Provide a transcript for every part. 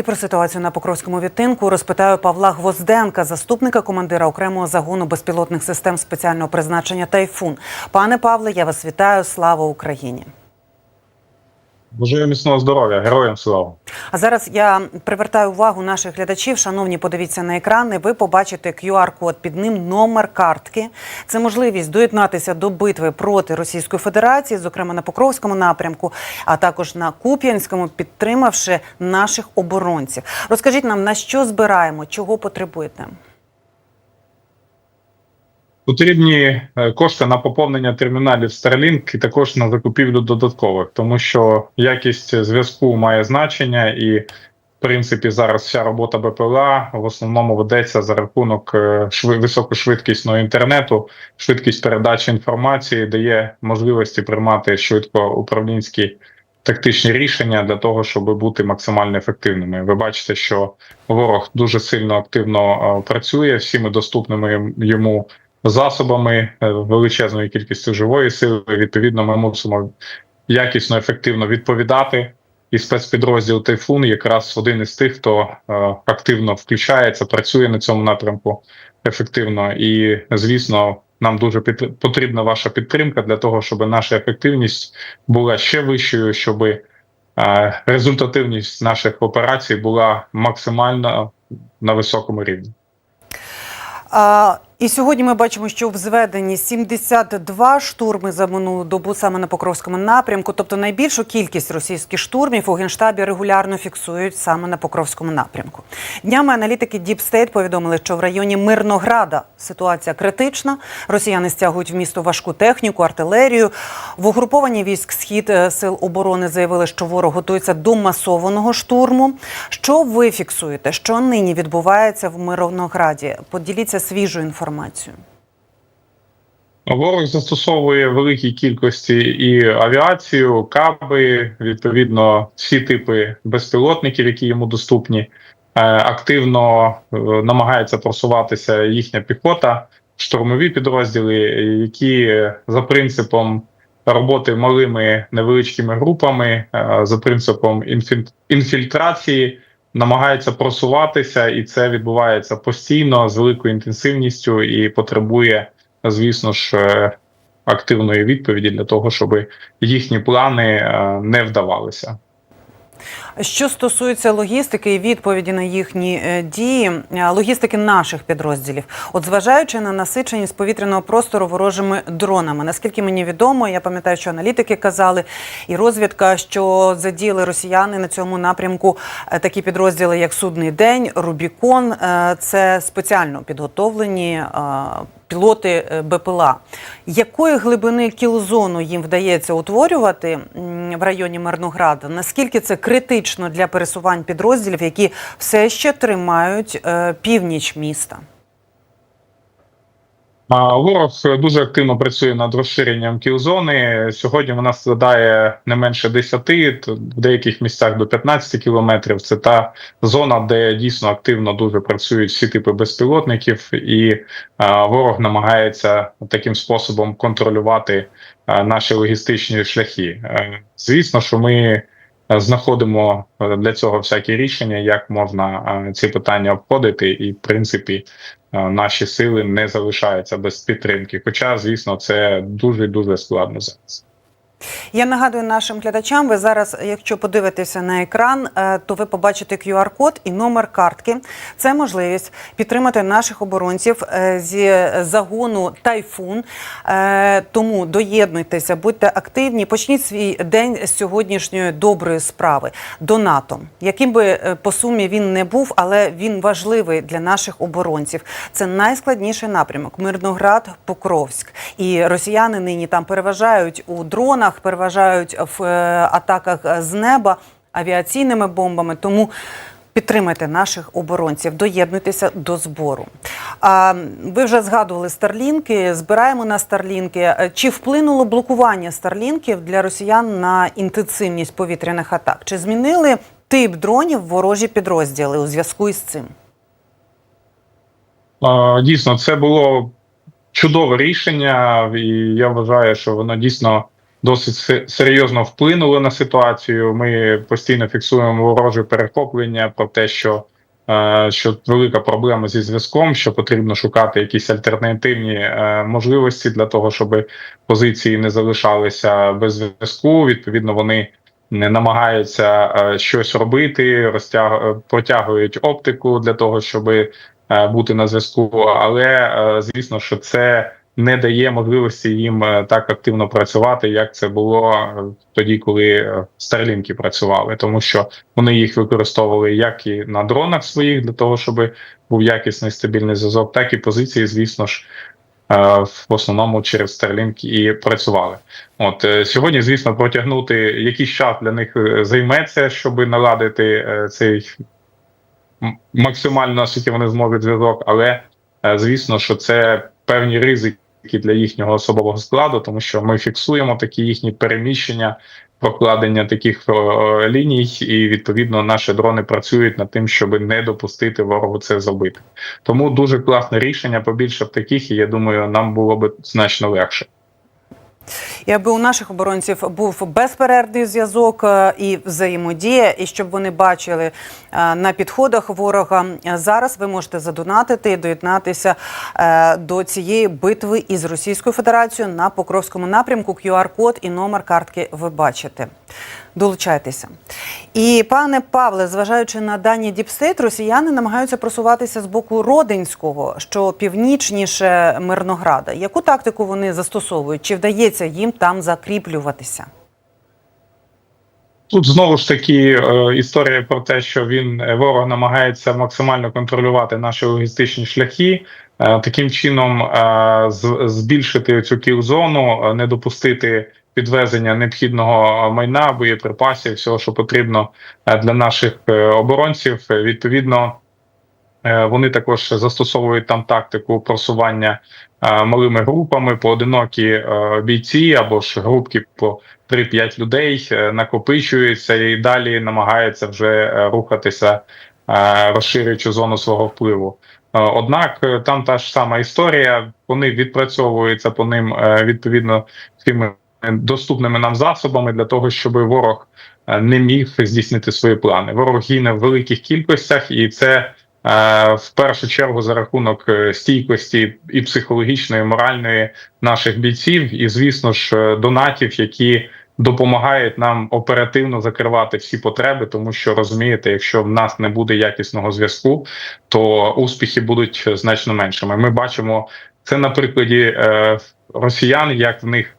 І про ситуацію на Покровському відтинку розпитаю Павла Гвозденка, заступника командира окремого загону безпілотних систем спеціального призначення Тайфун. Пане Павле, я вас вітаю. Слава Україні! Бажаю міцного здоров'я, героям слава. А зараз я привертаю увагу наших глядачів. Шановні, подивіться на екрани. Ви побачите QR-код під ним номер картки. Це можливість доєднатися до битви проти Російської Федерації, зокрема на Покровському напрямку, а також на Куп'янському, підтримавши наших оборонців. Розкажіть нам на що збираємо, чого потребуєте. Потрібні е, кошти на поповнення терміналів Starlink і також на закупівлю додаткових, тому що якість зв'язку має значення, і в принципі зараз вся робота БПЛА в основному ведеться за рахунок е, високошвидкісного інтернету. Швидкість передачі інформації дає можливості приймати швидко управлінські тактичні рішення для того, щоб бути максимально ефективними. Ви бачите, що ворог дуже сильно активно е, працює всіми доступними йому засобами е, величезною кількістю живої сили. Відповідно, ми мусимо якісно, ефективно відповідати. І спецпідрозділ Тайфун якраз один із тих, хто е, активно включається, працює на цьому напрямку ефективно. І звісно, нам дуже підтр- потрібна ваша підтримка для того, щоб наша ефективність була ще вищою, щоб е, результативність наших операцій була максимально на високому рівні. А, і сьогодні ми бачимо, що в зведенні 72 штурми за минулу добу саме на Покровському напрямку. Тобто найбільшу кількість російських штурмів у генштабі регулярно фіксують саме на Покровському напрямку. Днями аналітики Deep State повідомили, що в районі Мирнограда ситуація критична. Росіяни стягують в місто важку техніку, артилерію. В угрупованні військ схід е, сил оборони заявили, що ворог готується до масованого штурму. Що ви фіксуєте? Що нині відбувається в Мирнограді? Поділіться свіжою інформацією. Ворог застосовує великій кількості і авіацію, каби, відповідно, всі типи безпілотників, які йому доступні. Е, Активно е, намагається просуватися їхня піхота, штурмові підрозділи, які за принципом роботи малими невеличкими групами, е, за принципом інфіль- інфільтрації, намагаються просуватися, і це відбувається постійно з великою інтенсивністю і потребує звісно ж, е, активної відповіді для того, щоб їхні плани е, не вдавалися. Що стосується логістики і відповіді на їхні е, дії, е, логістики наших підрозділів, от зважаючи на насиченість повітряного простору ворожими дронами, наскільки мені відомо, я пам'ятаю, що аналітики казали, і розвідка, що задіяли росіяни на цьому напрямку е, такі підрозділи, як Судний день, Рубікон, це спеціально підготовлені. Пілоти е, БПЛА. Якої глибини кілзону їм вдається утворювати в районі Мирнограда? Наскільки це критично для пересувань підрозділів, які все ще тримають е, північ міста? Ворог дуже активно працює над розширенням кілзони. Сьогодні вона складає не менше 10, то в деяких місцях до 15 кілометрів. Це та зона, де дійсно активно дуже працюють всі типи безпілотників, і ворог намагається таким способом контролювати наші логістичні шляхи. Е, Звісно, що ми знаходимо е, для цього всякі рішення, як можна е, ці питання обходити, і в принципі наші сили не залишаються без підтримки. Хоча, звісно, це дуже дуже складно зараз. Я нагадую нашим глядачам, ви зараз, якщо подивитеся на екран, е, то ви побачите QR-код і номер картки. Це можливість підтримати наших оборонців е, зі загону Тайфун. Е, Тому доєднуйтеся, будьте активні. Почніть свій день з сьогоднішньої доброї справи донатом, яким би по сумі він не був, але він важливий для наших оборонців. Це найскладніший напрямок. Мирноград, Покровськ. І росіяни нині там переважають у дронах, переважають в е, атаках з неба авіаційними бомбами. Тому підтримайте наших оборонців, доєднуйтеся до збору. А ви вже згадували старлінки. Збираємо на старлінки. Е, Чи вплинуло блокування старлінків для росіян на інтенсивність повітряних атак? Чи змінили тип дронів ворожі підрозділи у зв'язку із цим? Е, Дійсно, це було чудове рішення, і я вважаю, що воно дійсно досить серйозно вплинули на ситуацію. Ми постійно фіксуємо ворожі перехоплення про те, що, е, що велика проблема зі зв'язком, що потрібно шукати якісь альтернативні е, можливості для того, щоб позиції не залишалися без зв'язку. Відповідно, вони не намагаються е, щось робити, розтяг... протягують оптику для того, щоб бути на зв'язку. Але звісно, що це не дає можливості їм е, так активно працювати, як це було е, тоді, коли е, старлінки працювали, тому що вони їх використовували як і на дронах своїх для того, щоб був якісний стабільний зв'язок, так і позиції, звісно ж. е, В основному через Starlink і працювали. От е, сьогодні, звісно, протягнути якийсь час для них е, займеться, щоб наладити е, цей максимально наскільки вони зможуть зв'язок, але е, звісно, що це певні ризики для їхнього особового складу, тому що ми фіксуємо такі їхні переміщення, прокладення таких е, ліній, і відповідно наші дрони працюють над тим, щоб не допустити ворогу це зробити. Тому дуже класне рішення. Побільше таких, і я думаю, нам було б значно легше. І аби у наших оборонців був безперервний зв'язок е, і взаємодія, і щоб вони бачили е, на підходах ворога. Е, Зараз ви можете задонатити і доєднатися до цієї битви із Російською Федерацією на Покровському напрямку. QR-код і номер картки ви бачите. Долучайтеся. І пане Павле, зважаючи на дані Діпстейт, росіяни намагаються просуватися з боку Родинського, що північніше Мирнограда. Яку тактику вони застосовують? Чи вдається їм там закріплюватися? Тут знову ж таки е, історія про те, що він е, ворог намагається максимально контролювати наші логістичні шляхи, е, таким чином збільшити цю кіл-зону, не допустити підвезення необхідного майна, боєприпасів, всього, що потрібно е, для наших е, оборонців. Е, Відповідно, вони також застосовують там тактику просування малими групами, поодинокі бійці або ж групки по 3-5 людей накопичуються і далі намагаються вже рухатися, розширюючи зону свого впливу. Однак там та ж сама історія, вони відпрацьовуються по ним відповідно цими доступними нам засобами для того, щоб ворог е, не міг здійснити свої плани. Ворог гине в великих кількостях, і це е, в першу чергу за рахунок е, стійкості і психологічної, і моральної наших бійців, і звісно ж донатів, які допомагають нам оперативно закривати всі потреби, тому що розумієте, якщо в нас не буде якісного зв'язку, то успіхи будуть значно меншими. Ми бачимо це на прикладі росіян, як в них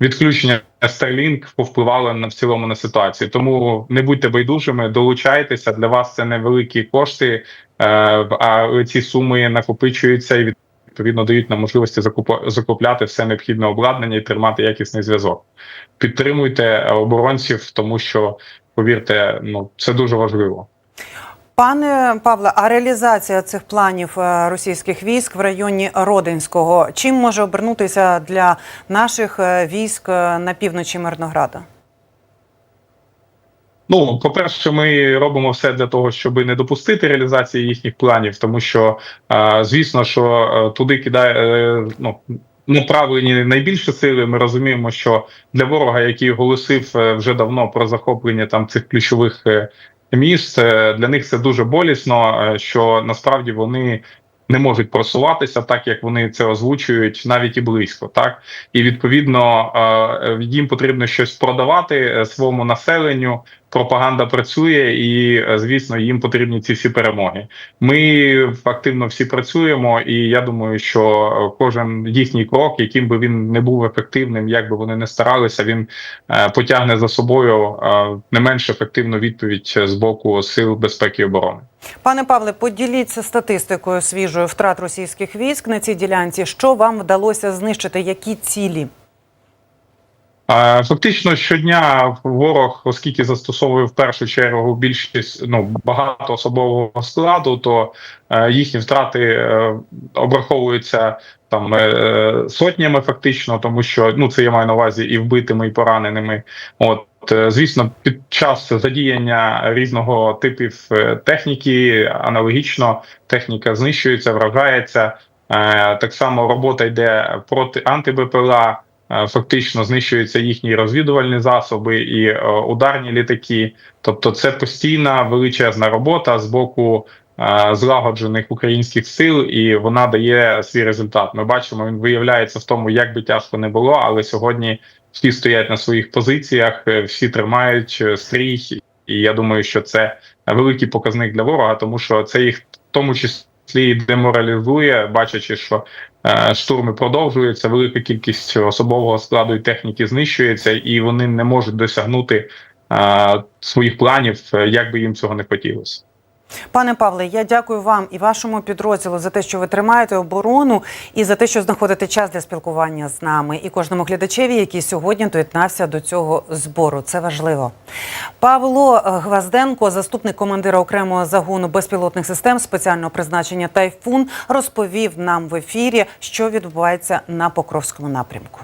відключення Starlink повпливало на в цілому на ситуацію. Тому не будьте байдужими, долучайтеся. Для вас це невеликі кошти, е, а ці суми накопичуються і відповідно дають нам можливості закупляти все необхідне обладнання і тримати якісний зв'язок. Підтримуйте оборонців, тому що повірте, ну це дуже важливо. Пане Павле, а реалізація цих планів е, російських військ в районі Родинського чим може обернутися для наших е, військ е, на півночі Мирнограда? Ну, по-перше, ми робимо все для того, щоб не допустити реалізації їхніх планів, тому що звісно, що туди кидає ну. Направлені найбільше сили. Ми розуміємо, що для ворога, який оголосив вже давно про захоплення там цих ключових е, міст, е, для них це дуже болісно, е, що насправді вони не можуть просуватися так, як вони це озвучують, навіть і близько. Так і відповідно е, їм потрібно щось продавати е, своєму населенню. Пропаганда працює, і е, звісно, їм потрібні ці всі перемоги. Ми активно всі працюємо, і я думаю, що кожен їхній крок, яким би він не був ефективним, як би вони не старалися, він потягне за собою не менш ефективну відповідь з боку сил безпеки і оборони. Пане Павле, поділіться статистикою свіжою втрат російських військ на цій ділянці. Що вам вдалося знищити? Які цілі? Е, Фактично щодня ворог, оскільки застосовує в першу чергу більшість ну багато особового складу, то е, їхні втрати е, обраховуються там сотнями, фактично, тому що ну це я маю на увазі і вбитими, і пораненими. От звісно, під час задіяння різного типів техніки аналогічно техніка знищується, вражається. Так само робота йде проти анти-БПЛА. Е, фактично знищуються їхні розвідувальні засоби і е, ударні літаки. Тобто, це постійна величезна робота з боку е, злагоджених українських сил, і вона дає свій результат. Ми бачимо, він виявляється в тому, як би тяжко не було, але сьогодні всі стоять на своїх позиціях, всі тримають стрій, і я думаю, що це великий показник для ворога, тому що це їх в тому числі деморалізує, бачачи, що штурми продовжуються, велика кількість особового складу і техніки знищується, і вони не можуть досягнути е, своїх планів, е, як би їм цього не хотілося. Пане Павле, я дякую вам і вашому підрозділу за те, що ви тримаєте оборону, і за те, що знаходите час для спілкування з нами, і кожному глядачеві, який сьогодні доєднався до цього збору. Це важливо. Павло е, Гвазденко, заступник командира окремого загону безпілотних систем спеціального призначення Тайфун, розповів нам в ефірі, що відбувається на Покровському напрямку.